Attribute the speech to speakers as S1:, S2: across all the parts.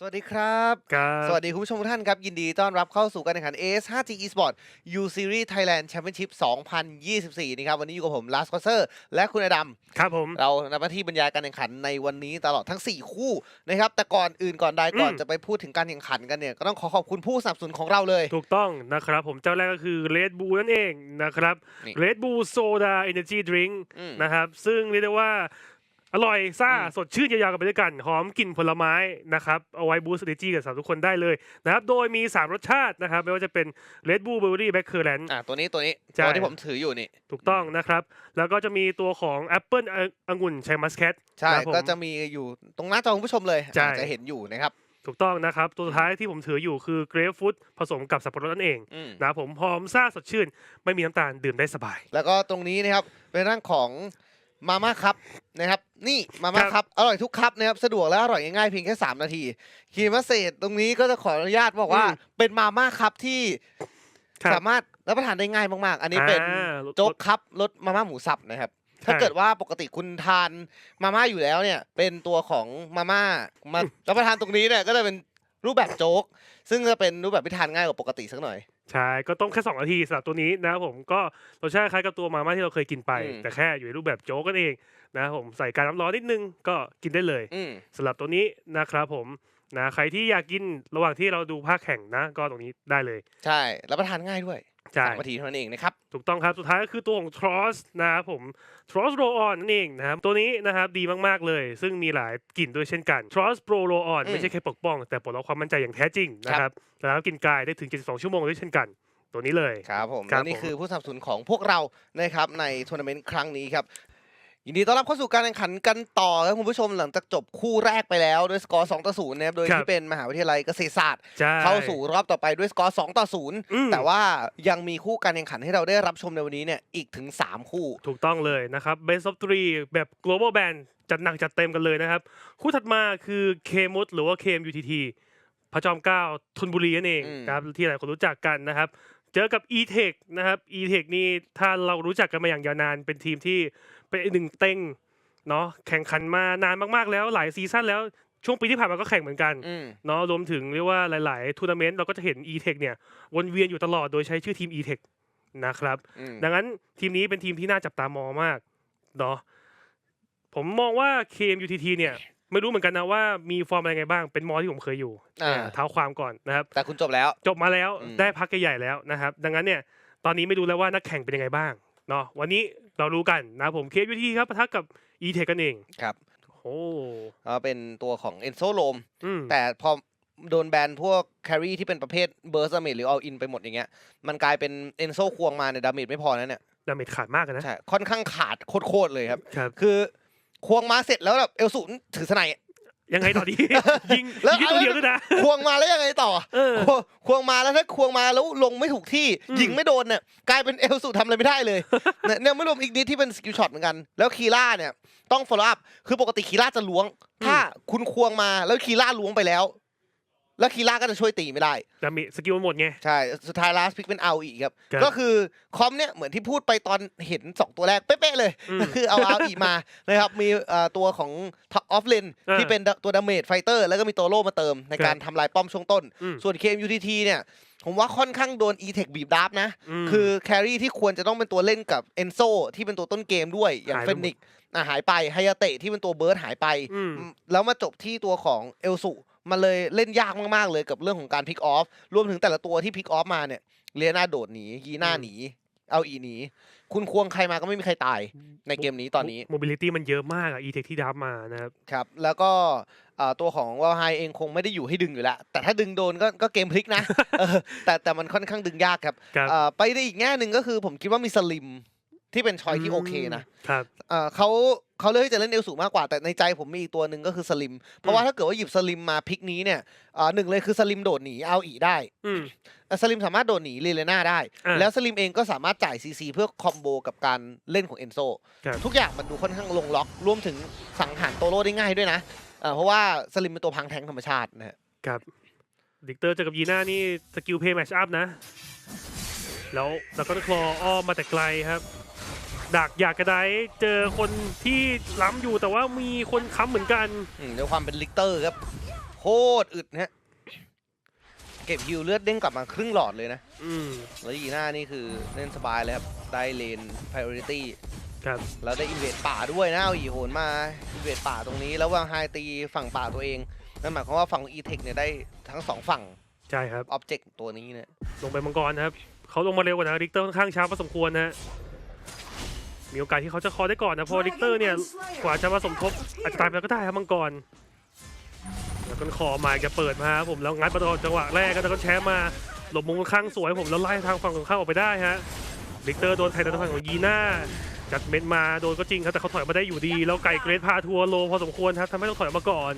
S1: สวัสดีครับ
S2: ครับ
S1: สวัสดีคุณผู้ชมทุกท่านครับ ยินดีต้อนรับเข้าสู่การแข่งขัน AS 5G Esport U Series Thailand Championship 2024นี่ครับ วันนี้อยู่กับผมลาสคอเซอร์และคุณอดัม
S2: ครับผม
S1: เรานำหน้าที่บรรยายการแข่งขันในวันนี้ตลอดทั้ง 4 คู่นะครับ แต่ก่อนอื่นก่อนใดก่อน
S2: อืม
S1: จะไปพูดถึงการแข่งขันกันเนี่ย ก็ต้องขอขอบคุณผู้สนับสนุนของเราเลย
S2: ถูกต้องนะครับผมเจ้าแรกก็คือ Red Bull นั่นเองนะครับ
S1: นี่
S2: Red Bull Soda Energy Drink
S1: อืม
S2: นะครับ ซึ่งเรียกได้ว่า อร่อยซ่า
S1: อืม
S2: สดชื่นยาวๆกันไปด้วยกันหอมกลิ่นผลไม้นะครับเอาไว้บูสต์ energy กับสาวทุกคนได้เลยนะครับโดยมี 3 รสชาตินะครับ ไม่ว่าจะเป็น Red Bull Berry Black Currant
S1: อะตัวนี้ตัวนี้
S2: ใช่
S1: ตัวที่ผมถืออยู่นี่
S2: ถูกต้องนะครับ แล้วก็จะมีตัวของ Apple อองุ่นชัยมัสแคท
S1: ใช่
S2: ครับผม
S1: ก็จะมีอยู่ตรงหน้าจอคุณผู้ชมเลย
S2: ใช่
S1: อาจจะเห็นอยู่นะครับ
S2: ถูกต้องนะครับ ตัวสุดท้ายที่ผมถืออยู่คือ Grapefruit ผสมกับสับปะรดนั่นเอง
S1: อืม
S2: นะครับผมหอมซ่าสดชื่น ไม่มีน้ำตาลดื่มได้สบาย
S1: แล้วก็ตรงนี้นะครับเป็นเรื่องของ มาม่าครับนะครับ นี่มาม่า
S2: ครับ
S1: ครับอร่อยทุกครับนะครับสะดวกและอร่อยง่ายๆเพียงแค่ 3 นาทีคีมาเศษตรงนี้ก็จะขออนุญาตบอกว่า
S2: อืม
S1: เป็นมาม่าครับที่
S2: ครับ
S1: สามารถรับประทานได้ง่ายมากๆ อันนี้เป็น
S2: อ่า
S1: โจ๊กครับรสมาม่าหมูสับนะครับ ถ้าเกิดว่าปกติคุณทานมาม่าอยู่แล้วเนี่ย เป็นตัวของมาม่ามารับประทานตรงนี้เนี่ยก็จะเป็นรูปแบบโจ๊ก ซึ่งจะเป็นรูปแบบที่ทานง่ายกว่าปกติสักหน่อย
S2: ใช่ก็ต้มแค่2นาทีสำหรับตัวนี้นะครับผมก็รสชาติคล้ายกับตัวมาม่าที่เราเคยกินไป
S1: อืม
S2: แต่แค่อยู่ในรูปแบบโจ๊กกันเองนะครับผมใส่การน้ำร้อนนิดนึงก็กินได้เลย
S1: อืม
S2: สำหรับตัวนี้นะครับผมนะใครที่อยากกินระหว่างที่เราดูภาคแข่งนะ ก็ตรงนี้ได้เลย
S1: ใช่รับประทานง่ายด้วย
S2: ใช่
S1: สามนาทีเท่านั้นเองนะครับ
S2: ถูกต้องครับ สุดท้ายก็คือตัวของ Tross นะครับผม Tross Roll On นั่นเองนะครับ ตัวนี้นะครับดีมากๆเลย ซึ่งมีหลายกลิ่นด้วยเช่นกัน Tross Pro Roll On
S1: อืม
S2: ไม่ใช่แค่ปกป้อง แต่ปลดล็อกความมั่นใจอย่างแท้จริงนะครับแล้วกินกายได้ถึง 72 ชั่วโมงด้วยเช่นกันตัวนี้เลย
S1: ครับผม
S2: ครับ
S1: และนี่
S2: ผม
S1: คือผู้สนับสนุนของพวกเรานะครับในทัวร์นาเมนต์ครั้งนี้ครับ ยินดีต้อนรับเข้าสู่การแข่งขันกันต่อครับคุณผู้ชมหลังจากจบคู่แรกไปแล้วด้วยสกอร์2ต่อ0นะครับโดย
S2: ครับ
S1: ที่เป็นมหาวิทยาลัยเกษตรศาสตร์
S2: ใช่
S1: เข้าสู่รอบต่อไปด้วยสกอร์2ต่อ
S2: อืม
S1: 0แต่ว่ายังมีคู่การแข่งขันให้เราได้รับชมในวันนี้เนี่ยอีกถึง 3 คู่
S2: ถูกต้องเลยนะครับ Best of Three แบบ global band จัดหนักจัดเต็มกันเลยนะครับ คู่ถัดมาคือ k m u t หรือว่า KMUTT พระจอมเกล้าธนบุรีนั่นเอง
S1: อืม
S2: นะครับที่หลายคนรู้จักกันนะครับเจอกับ e-tech นะครับ e-tech นี่ถ้าเรารู้จักกันมาอย่างยาวนานเป็นทีมที่เป็นอีกหนึ่งเต็งเนาะแข่งขันมานานมากๆแล้วหลายซีซั่นแล้วช่วงปีที่ผ่านมาก็แข่งเหมือนกัน
S1: อืม
S2: เนาะรวมถึงเรียกว่าหลาย ๆทัวร์นาเมนต์เราก็จะเห็น e-tech เนี่ยวนเวียนอยู่ตลอดโดยใช้ชื่อทีม e-tech นะครับ
S1: อืม
S2: ดังนั้นทีมนี้เป็นทีมที่น่าจับตามองมากเนาะผมมองว่า KMUTT เนี่ย ไม่รู้เหมือนกันนะว่ามีฟอร์มอะไรไงบ้างเป็นมอที่ผมเคยอยู่
S1: อ่า
S2: อ่า เท้าความก่อนนะครับ
S1: แต่คุณจบแล้ว
S2: จบมาแล้ว
S1: อืม
S2: ได้พักใหญ่ๆแล้วนะครับ ดังนั้นเนี่ยตอนนี้ไม่รู้แล้วว่านักแข่งเป็นยังไงบ้างเนาะวันนี้เรารู้กันนะครับผม KMUTT ครับปะทะกับ e-tech กันเอง
S1: ครับ
S2: โอ้
S1: ก็เป็นตัวของเอนโซโลม
S2: อืม
S1: แต่พอโดนแบนพวกแครีที่เป็นประเภทเบิร์สเมจหรือเอาอินไปหมดอย่างเงี้ย มันกลายเป็นเอนโซควงมาเนี่ยดาเมจไม่พอนะเนี่ย
S2: ดาเมจขาดมากอะนะ
S1: ใช่ ค่อนข้างขาดโคตรๆเลยครับ
S2: ครับ
S1: คือ ควงมาเสร็จแล้วแบบเอลสูนถือสไนด์
S2: ยังไงต่อดียิง
S1: แล้ว
S2: ยิงตัวเดียวด้วยนะ
S1: ควงมาแล้วยังไงต่อ
S2: เออ
S1: ควงควงมาแล้วถ้าควงมาแล้วลงไม่ถูกที่
S2: อืม
S1: ยิงไม่โดนเนี่ยกลายเป็นเอลสูทำอะไรไม่ได้เลยเนี่ยเนี่ยไม่รวมอีกนิดที่เป็นสกิลช็อตเหมือนกัน แล้วคีล่าเนี่ยต้อง follow up คือปกติคีล่าจะล้วง ถ้าคุณควงมาแล้วคีล่าล้วงไปแล้ว แล้วคีล่าก็จะช่วยตีไม่ได้
S2: ดาเมจสกิลมันหมดไง
S1: ใช่ สุดท้ายลาสพิกเป็นเอาอีกครับ
S2: ครับ
S1: ก็คือคอมเนี่ยเหมือนที่พูดไปตอนเห็น 2 ตัวแรก เป๊ะๆเลย
S2: อืม
S1: ก็คือเอาเอาอีกมานะครับ มีเอ่อตัวของออฟเลน
S2: อ่า
S1: ที่เป็นตัวดาเมจไฟเตอร์แล้วก็มีตัวโล่มาเติมในการทำลายป้อมช่วงต้น
S2: อืม
S1: ส่วน KMUTT เนี่ย ผมว่าค่อนข้างโดน E-Tech บีบดับนะ
S2: ม
S1: คือแครี่ที่ควรจะต้องเป็นตัวเล่นกับเอนโซที่เป็นตัวต้นเกมด้วยอย่าง
S2: หาย
S1: เฟ
S2: ไปหมด
S1: นิกอะหายไปไฮยาเตะที่เป็นตัวเบิร์ดหายไป
S2: อืม
S1: แล้วมาจบที่ตัวของเอลสุ มันเลยเล่นยากมากๆเลยกับเรื่องของการพิกออฟรวมถึงแต่ละตัวที่พิกออฟมาเนี่ยเลียนาโดดหนียีน่า
S2: อืม
S1: หนีเอาอีหนีคุณควงใครมาก็ไม่มีใครตายในเกมนี้ตอนนี้
S2: โมบิลิตี้มันเยอะมากอะ e-tech ที่ดับมานะครับ
S1: ครับ แล้วก็เอ่อตัวของวาไฮเองคงไม่ได้อยู่ให้ดึงอยู่แล้ว แต่ถ้าดึงโดนก็ก็เกมพลิกนะเออแต่แต่มันค่อนข้างดึงยากครับ
S2: ครับ
S1: เอ่อไปได้อีกแง่หนึ่งก็คือผมคิดว่ามีสลิม ที่เป็นชอยที่โอเคนะ
S2: ครับ
S1: เอ่อเขาเขาเลือกที่จะเล่นเอลสูงมากกว่าแต่ในใจผมมีอีกตัวหนึ่งก็คือสลิม เพราะว่าถ้าเกิดว่าหยิบสลิมมาพิกนี้เนี่ยเอ่อหนึ่งเลยคือสลิมโดดหนีเอาอีได้
S2: อืม
S1: เอ่อสลิมสามารถโดดหนีเรเลน่าได้
S2: อ่า
S1: แล้วสลิมเองก็สามารถจ่ายซีซีเพื่อคอมโบกับการเล่นของเอนโซ
S2: ครับ
S1: ทุกอย่างมันดูค่อนข้างลงล็อกรวมถึงสังหารโตโร่ได้ง่ายด้วยนะเอ่อเพราะว่าสลิมเป็นตัวพังแทงธรรมชาตินะฮะ
S2: ครับดิกเตอร์เจอกับยีน่านี่สกิลเพย์แมชอัพนะ แล้วแล้วก็คลออ้อมมาแต่ไกลครับ ดักอยากกระไดเจอคนที่ล้ำอยู่แต่ว่ามีคนค้ำเหมือนกัน
S1: อืมด้วยความเป็นลิกเตอร์ครับโคตรอึดนะฮะเก็บฮิวเลือดเด้งกลับมาครึ่งหลอดเลยนะ
S2: อืม
S1: แล้วยีน่านี่คือเล่นสบายเลยครับ ได้เลน priority
S2: ครับ
S1: แล้วได้อินเวดป่าด้วยนะเอาอีโหนมาอินเวดป่าตรงนี้ แล้ววางไฮตีฝั่งป่าตัวเองนั่นหมายความว่าฝั่งอีเทคเนี่ยได้ทั้งสองฝั่ง
S2: ใช่ครับ
S1: ออบเจกต์ตัวนี้เนี่ย
S2: ลงไปมังกรนะครับเขาลงมาเร็วกว่านะริกเตอร์ค่อนข้างช้าพอสมควรนะฮะ มีโอกาสที่เขาจะคอได้ก่อนนะเพราะริกเตอร์เนี่ยกว่าจะมาสมทบอาจจะตายไปแล้วก็ได้ครับมังกรแล้วก็คอมาจะเปิดมาครับผมแล้วงัดประตูจังหวะแรกก็แล้วก็แชมป์มาหลบมุมค่อนข้างสวยผมแล้วไล่ทางฝั่งตรงข้ามออกไปได้ฮะริกเตอร์โดนไทยทางฝั่งของยีน่าจัดเม็ดมาโดนก็จริงครับแต่เขาถอยมาได้อยู่ดี แล้วไก่เกรดพาทัวร์โลพอสมควรครับทำให้ต้องถอยมาก่อน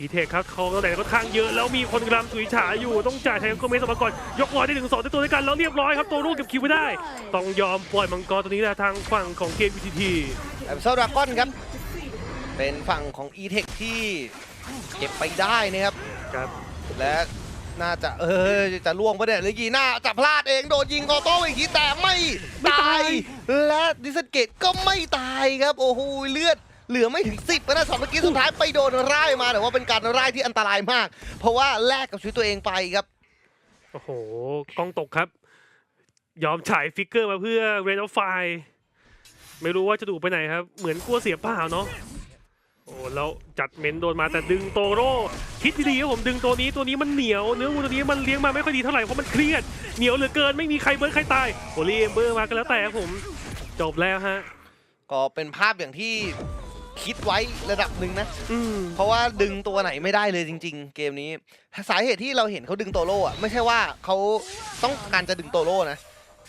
S2: อีเทคครับเขาตั้งแต่ก็ทางเยอะแล้วมีคนกำลังถุยฉายอยู่ต้องจ่ายแทนก็เมสออกมาก่อนยกร้อยได้ถึงสองตัวด้วยกันแล้วเรียบร้อยครับตัวรูกเก็บคิวไม่ได้ ต้องยอมปล่อยมังกรตัวนี้นะทางฝั่งของเกม VTT
S1: แอมเซลดราก้อนครับ เป็นฝั่งของอีเทคที่เก็บไปได้นะครับ
S2: ครับ
S1: และน่าจะเออจะล่วงปะเนี่ยหรือยีน่าจะพลาดเองโดนยิงออโต้อีกทีแต่ไม่ตาย และดิสเกตก็ไม่ตายครับ โอ้โหเลือด เหลือไม่ถึง 10นะสองเมื่อกี้สุดท้ายไปโดนไล่มาแต่ว่าเป็นการไล่ที่อันตรายมาก เพราะว่าแลกกับชีวิตตัวเองไปครับ
S2: โอ้โหกล้องตกครับ ยอมฉายฟิกเกอร์มาเพื่อเรน of ไฟไม่รู้ว่าจะดูไปไหนครับ เหมือนกลัวเสียเปล่าเนาะโอ้แล้วจัดเมนโดนมาแต่ดึงโตโร่คิดดีๆครับผมดึงตัวนี้ตัวนี้มันเหนียวเนื้อวัวตัวนี้มันเลี้ยงมาไม่ค่อยดีเท่าไหร่เพราะมันเครียดเหนียวเหลือเกินไม่มีใครเบิร์ดใครตายโอลีเอมเบอร์มาก็แล้วแต่ครับผม จบแล้วฮะ
S1: ก็เป็นภาพอย่างที่ คิดไว้ระดับหนึ่งนะ
S2: อืม
S1: เพราะว่าดึงตัวไหนไม่ได้เลยจริง ๆ เกมนี้ สาเหตุที่เราเห็นเขาดึงโตโร่อะไม่ใช่ว่าเขาต้องการจะดึงโตโร่นะ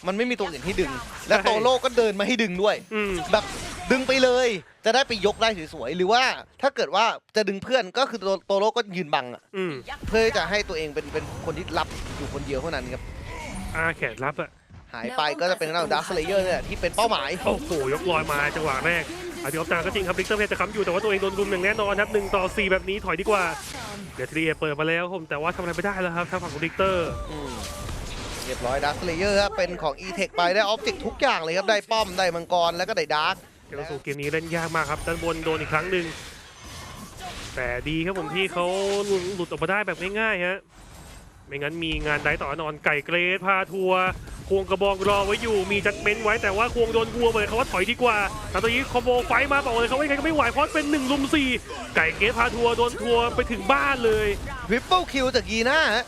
S1: มันไม่มีตัวอื่นที่ดึง และโตโร่ก็เดินมาให้ดึงด้วย
S2: อืม
S1: แบบดึงไปเลย จะได้ไปยกได้สวยๆหรือว่าถ้าเกิดว่าจะดึงเพื่อนก็คือโตโตโร่ก็ยืนบังอะ
S2: อืม
S1: เพื่อจะให้ตัวเองเป็นเป็นคนที่รับอยู่คนเดียวเท่านั้นครับ
S2: อาแขนรับอะ
S1: หายไปก็จะเป็นทางด้านดักสเลเยอร์เนี่ยแหละที่เป็นเป้าหมาย
S2: โอ้โห ยกลอยมาจังหวะแรก อาร์ติออฟจาก็จริงครับลิกเตอร์เพชรจะค้ำอยู่แต่ว่าตัวเองโดนรุมอย่างแน่นอนครับหนึ่งต่อสี่แบบนี้ถอยดีกว่าเดี๋ยวทีเอเปิดมาแล้วผมแต่ว่าทำอะไรไม่ได้แล้วครับทางฝั่งของลิกเตอร์
S1: อืมเรียบร้อยดักสเลเยอร์ครับเป็นของ e-tech ไปได้ออบเจกต์ทุกอย่างเลยครับได้ป้อมได้มังกรแล้วก็ได้ดาร์ก
S2: เกมสู่เกมนี้เล่นยากมากครับด้านบนโดนอีกครั้งหนึ่งแต่ดีครับผมที่เขาหลุดหลุดออกมาได้แบบง่ายๆฮะไม่งั้นมีงานได้ต่อนอนไก่เกรดพาทัวร์ ควงกระบองรอไว้อยู่มีจัดเมนไว้แต่ว่าควงโดนวัวไปเลยเขาว่าถอยดีกว่าแต่ตอนนี้คอมโบไฟมาบอกเลยเขาว่ายังไงก็ไม่ไหวเพราะเป็นหนึ่งลุมสี่ไก่เกรดพาทัวร์โดนทัวร์ไปถึงบ้านเลย
S1: ริปเปิลคิวจากกีน่าฮะ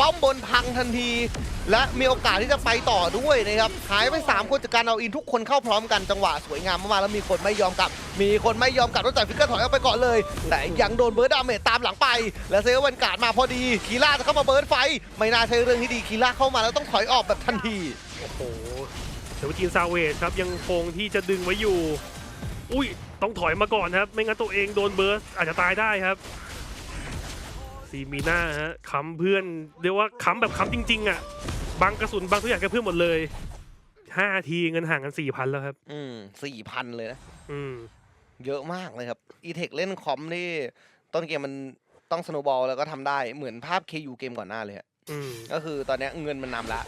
S1: ป้อมบนพังทันที และมีโอกาสที่จะไปต่อด้วยนะครับหายไป 3 คนจากการเอาอินทุกคนเข้าพร้อมกันจังหวะสวยงามมากๆแล้วมีคนไม่ยอมกลับ มีคนไม่ยอมกลับต้องจ่ายฟิกเกอร์ถอยออกไปก่อนเลย แต่ยังโดนเบิร์ดดาเมจตามหลังไป และเซลวันการ์ดมาพอดีคีล่าจะเข้ามาเบิร์ดไฟ ไม่น่าใช่เรื่องที่ดีคีล่าเข้ามาแล้วต้องถอยออกแบบทันที
S2: โอ้โหเดี๋ยวจีนซาเวสครับยังคงที่จะดึงไว้อยู่ อุ้ยต้องถอยมาก่อนครับ ไม่งั้นตัวเองโดนเบิร์สอาจจะตายได้ครับ ซีมีน่าฮะค้ำเพื่อนเรียกว่าค้ำแบบค้ำจริง ๆ อะบางกระสุนบางทุกอย่างแกเพื่อนหมดเลยห้าทีเงินห่างกันสี่พันแล้วครับ
S1: อืมสี่พันเลยนะ
S2: อืม
S1: เยอะมากเลยครับ e t e c h เล่นคอมนี่ต้นเกมมันต้องสโนบอลแล้วก็ทำได้เหมือนภาพ KU เกมก่อนหน้าเลยฮะ
S2: อืม
S1: ก็คือตอนเนี้ยเงินมันนำละ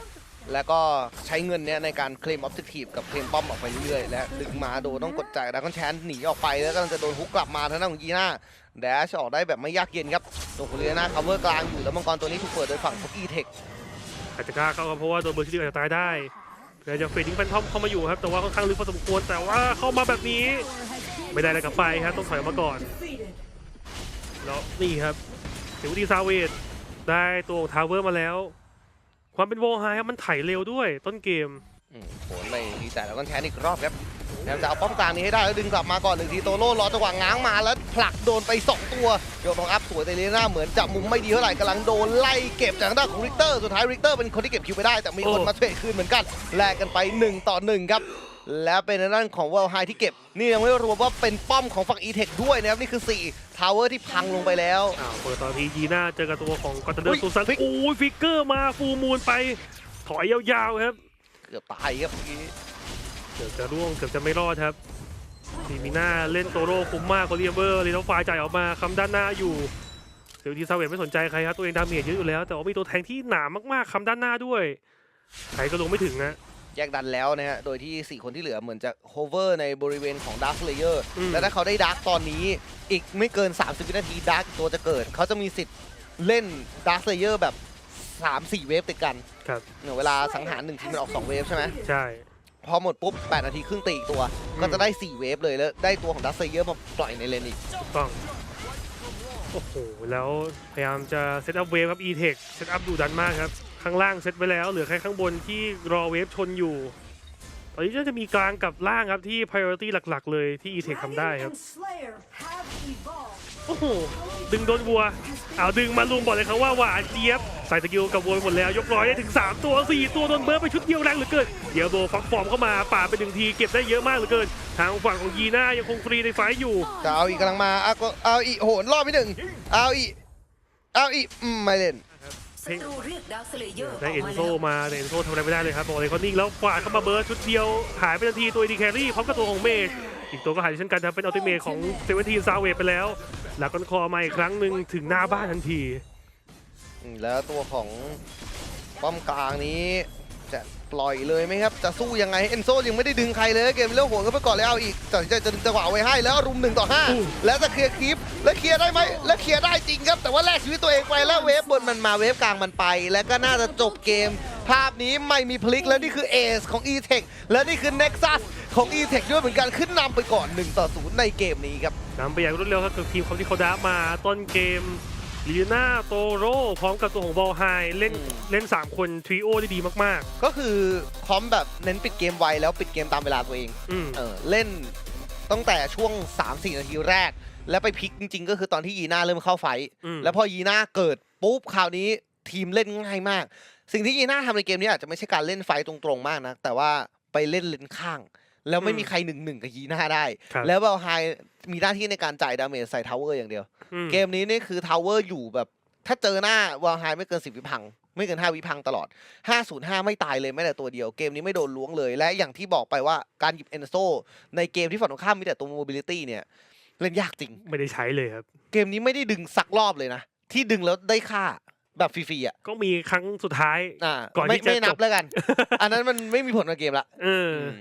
S1: แล้วก็ใช้เงินเนี้ยในการเคลมออบเจกตีฟกับเคลมป้อมออกไปเรื่อยๆ และดึงมาโดนต้องกดจ่ายแล้วก็แชนหนีออกไปแล้วก็จะโดนฮุกกลับมาทางด้านของยีน่าแดชออกได้แบบไม่ยากเย็นครับตัวคุเรียนาคัมเวอร์กลางอยู่แล้วมังกรตัวนี้ถูกเปิดโดยฝั่งของ e t e c h
S2: อาจจะกล้าเข้าครับเพราะว่าโดนเบอร์ชิลอาจจะตายได้เดี๋ยวจะเฟดดิ้งแฟนทอมเข้ามาอยู่ครับแต่ว่าค่อนข้างลึกพอสมควรแต่ว่าเข้ามาแบบนี้ ไม่ได้อะไรกลับไปครับต้องถอยออกมาก่อนแล้วนี่ครับเดี๋ยวดีซาเวดได้ตัวทาวเวอร์มาแล้ว ความเป็นโวไฮครับมันไถเร็วด้วยต้นเกม
S1: อืมโหนไปดีแต่แล้วก็แทนอีกรอบครับแล้วจะเอาป้อมกลางนี้ให้ได้แล้วดึงกลับมาก่อนหนึ่งทีโตโร่รอจังหวะง้างมาแล้วผลักโดนไป2ตัวโยนของอัพสวยแต่เลน่าเหมือนจะมุมไม่ดีเท่าไหร่กำลังโดนไล่เก็บจากทางด้านของริกเตอร์สุดท้ายริกเตอร์เป็นคนที่เก็บคิวไปได้แต่มีคนมาเทรดคืนเหมือนกันแลกกันไป 1 ต่อ 1 ครับ แล้วเป็นทางด้านของเวลไฮที่เก็บ นี่ยังไม่รวมว่าเป็นป้อมของฝั่งอีเทคด้วยนะครับ นี่คือ4ทาวเวอร์ที่พังลงไปแล้ว
S2: อ้าวเปิดตอนทียีน่าเจอกับตัวของกอตเดอ
S1: อุ๊
S2: ร์
S1: ย
S2: ซูซัน
S1: ฟิก
S2: โอ้ยฟิกเกอร์มาฟูลมูลไป ถอยยาวๆครับ
S1: เกือบตายครับเมื่อกี้
S2: เกือบจะร่วงเกือบจะไม่รอดครับทีมีน่าเล่นโตโร่คุ้มมากโคเรียเบอร์ลีน้องฟายจ่ายออกมาคำด้านหน้าอยู่เดี๋ยวทีซาเวตไม่สนใจใครครับตัวเองดาเมจเยอะอยู่แล้ว แต่ว่ามีตัวแทงที่หนามากๆคำด้านหน้าด้วยใครก็ลงไม่ถึงนะ
S1: แยกดันแล้วนะฮะ โดยที่ 4 คนที่เหลือเหมือนจะโฮเวอร์ในบริเวณของดาร์ l เลเยอร์
S2: อืม
S1: และถ้าเขาได้ดาร์กตอนนี้อีกไม่เกิน 30 วินาทีดาร์กตัวจะเกิด เขาจะมีสิทธิ์เล่นดาร์ l เลเยอร์แบบ 3-4 เวฟติดกัน
S2: ครับ
S1: เนี่ยเวลาสังหารหนึ่งทีมมันออก 2 เวฟใช่ไหม
S2: ใช่
S1: พอหมดปุ๊บ 8 นาทีครึ่งตีอีกตัวก็จะได้ 4 เวฟเลยแล้วได้ตัวของดาร์ l เลเยอร์มาปล่อยในเลนอีก
S2: ถูกต้อง โอ้โห แล้วพยายามจะเซตอัพเวฟครับ E-Tech เซตอัพดุดันมากครับ ข้างล่างเซตไว้แล้ว เหลือแค่ข้างบนที่รอเวฟชนอยู่ ตอนนี้ก็จะมีกลางกับล่างครับที่ priority หลักๆ เลยที่ E-Tech ทำได้ครับ โอ้โห ดึงโดนวัวเอาดึงมาลุมบอกเลยครับว่าหวานเจี๊ยบใส่ตะกิวกับวัวไปหมดแล้ว ยกร้อยได้ถึง 3 ตัว 4 ตัวโดนเบิร์ดไปชุดเดียวแรงเหลือเกินเดี๋ยวโดฟักฟอร์มเข้ามาป่าดไปหนึ่งทีเก็บได้เยอะมากเหลือเกิน ทางฝั่งของยีน่ายังคงฟรีในไฟท์อยู่
S1: จะเอาอีกกำลังมาเอาก็เอาอีกโหนรอบไปหนึ่งเอาอีกเอาอีกอืมไม่เล่น
S3: ศัตรู เรียกดาวสเลเยอร์
S2: ได้
S3: อ
S2: เอ็
S3: อก
S2: น
S3: มา
S2: โซ
S3: แล้ว
S2: มาแต่เอ็นโซทำอะไรไม่ได้เลยครับบอกเลยเขานิ่งแล้วกวาดเข้ามาเบิร์ดชุดเดียว หายไปทันทีตัวดีแครี่พร้อมกับตัวของเมจอีกตัวก็หายเช่นกันครับเป็นอัลติเมทของเซเวนทีซาเวไปแล้วแล้วก็คอมาอีกครั้งหนึ่งถึงหน้าบ้านทันที
S1: อืมแล้วตัวของป้อมกลางนี้จะ ปล่อยเลยไหมครับ จะสู้ยังไงเอนโซยังไม่ได้ดึงใครเลยเกมเลี้ยวหัวก็ไปก่อนแล้วเอาอีกตัดสินใจจะดึงจังหวะไว้ให้แล้วรุมหนึ่งต่อห้า
S2: อู้
S1: แล้วจะเคลียร์คลิปแล้วเคลียร์ได้ไหมแล้วเคลียร์ได้จริงครับ แต่ว่าแลกชีวิตตัวเองไปแล้วเวฟบนมันมาเวฟกลางมันไป แล้วก็น่าจะจบเกม ภาพนี้ไม่มีพลิกแล้วนี่คือเอสของ e-tech และนี่คือ nexus ของ e-tech ด้วยเหมือนกันขึ้นนำไปก่อน1ต่อ0ในเกมนี้ครับ
S2: นำไปอย่างรวดเร็วครับกับทีมเขาที่เขาดาบมาต้นเกม ลีน่าโตโรพร้อมกับตัวของบอลไฮเล่น
S1: อืม
S2: เล่น 3 คนทริโอได้ดีมาก
S1: ก็คือพร้อมแบบเน้นปิดเกมไวแล้วปิดเกมตามเวลาตัวเอง
S2: ๆ อืม
S1: เออเล่นตั้งแต่ช่วง 3-4 นาทีแรก แล้วไปพลิกจริง ๆ ก็คือตอนที่ยีน่าเริ่มเข้าไฟท์
S2: อืม
S1: แล้วพอยีน่าเกิดปุ๊บคราวนี้ทีมเล่นง่ายมาก สิ่งที่ยีน่าทำในเกมนี้อาจจะไม่ใช่การเล่นไฟท์ตรงๆมากนะแต่ว่าไปเล่นเลนข้าง แล้วไม่มีใครหนึ่งหนึ่งกับยีน่าได้
S2: ครับ
S1: แล้วเบลไฮมีหน้าที่ในการจ่ายดาเมจใส่ทาวเวอร์อย่างเดียว
S2: อืม
S1: เกมนี้นี่คือทาวเวอร์อยู่แบบ ถ้าเจอหน้าวอลไฮไม่เกิน10วิพัง ไม่เกิน5วิพังตลอด 505 ไม่ตายเลยแม้แต่ตัวเดียวเกมนี้ไม่โดนล้วงเลย และอย่างที่บอกไปว่าการหยิบเอนโซในเกมที่ฝั่งตรงข้ามมีแต่ตัวโมบิลิตี้เนี่ยเล่นยากจริง
S2: ไม่ได้ใช้เลยครับ
S1: เกมนี้ไม่ได้ดึงสักรอบเลยนะ ที่ดึงแล้วได้ค่าแบบฟรีๆอะ
S2: ก็มีครั้งสุดท้าย
S1: อ่า
S2: ก่อน
S1: ไม่
S2: ที่จะ
S1: ไม่นั
S2: จ
S1: บบ แล้วกัน อันนั้นมันไม่มีผลกับเกมละ
S2: เออ
S1: อืม